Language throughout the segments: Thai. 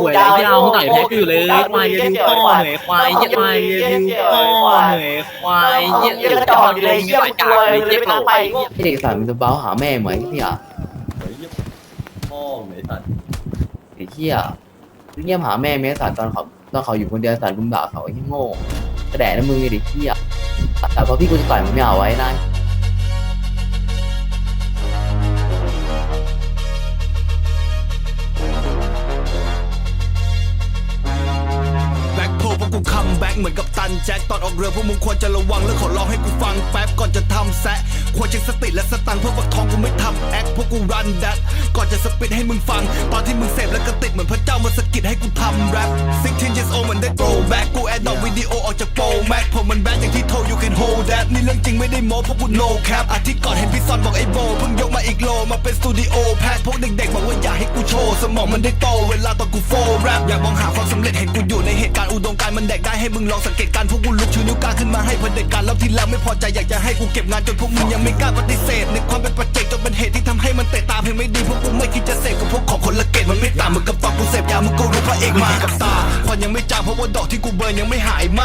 ป่วยอะไรที่เอามึงต่อยแพ้กูอยู่เลยควายเยี่ยดิวพ่อเหนื่อยควายเยี่ยควายเยี่ยดิวพ่อเหนื่อยควายเยี่ยเยี่ยกระจอกอยู่เลยเยี่ยกลัวเลยเยไปตามไปไอ้เด็กสัตว์มันจะเบ้าหาแม่เหมือนไอ้เหี้ยพ่อไหนตัดไอ้เหี้ยเงียบหาแม่แม่สัตว์ตอนเขาตอนเขาอยู่คนเดียวสัตว์ลุมด่าเขาไอ้เหี้ยโง่กระแดะนะมึงไอ้เด็กเหี้ยแต่พอพี่กูจะต่อยมึงไม่เอาไว้นา กูคัมแบ็คเหมือนกับตันแจ็คตอนออกเรือพวกมึงควรจะระวังแล้วขอร้องให้กูฟังแป๊บก่อนจะทำแซะควรเช็คสติและสตังค์เพื่อฟักทองกูไม่ทำแอคพวกกูรันแดดก่อนจะสปิดให้มึงฟัง ตอนที่มึงเสพแล้วก็ติดเหมือนพระเจ้ามาสะกิดให้กูทำแรป16 years old เหมือนได้ throw back กูแอดดอกวิดีโอออกจากโปรแม็กผมมันแบดอย่างที่โทร you can hold that นี่เรื่องจริงไม่ได้โม้พวกกู no cap อาทิตย์ก่อนเห็นพี่ซอนบอกไอ้โบเพิ่งยกมาอีกโลมาเป็นสตูดิโอแพทพวกเด็กๆบอกว่าอยากให้กูโชว์สมองมันได้โตเวลาตอนกูโฟแรปอยากมองหาความสำเร็จเห็นกูอยู่ มันแดกได้ให้มึงลองสังเกตการพวกกูลุกชูนิ้วกลางขึ้นมาให้เผด็จการรอบที่แล้วไม่พอใจอยากจะให้กูเก็บงานจนพวกมึงยังไม่กล้าปฏิเสธในความเป็นปัจเจกจนเป็นเหตุที่ทำให้มันเตะตาเพลงไม่ดีพวกกูไม่คิดจะเสพกับพวกของคนละเกตมันไม่ต่างมึงกับปากกูเสพยามึงก็รู้พระเอกมากับตาควันยังไม่จางเพราะว่าดอกที่กูเบิร์นยังไม่หายไหม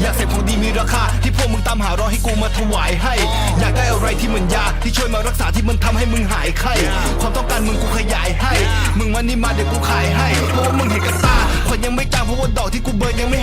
อยากเสพของดีมีราคาที่พวกมึงตามหารอให้กูมาถวายให้ อยากได้อะไรที่เหมือนยาที่ช่วยมารักษาที่มันทำให้มึงหายไข้ความต้องการมึงกูขยายให้ มึงมานี่มาเดี๋ยวกูขายให้เพราะว่ามึงเห็นกับตาควันยังไม่จางเพราะว่าดอกที่กูเบิร์นยังไม่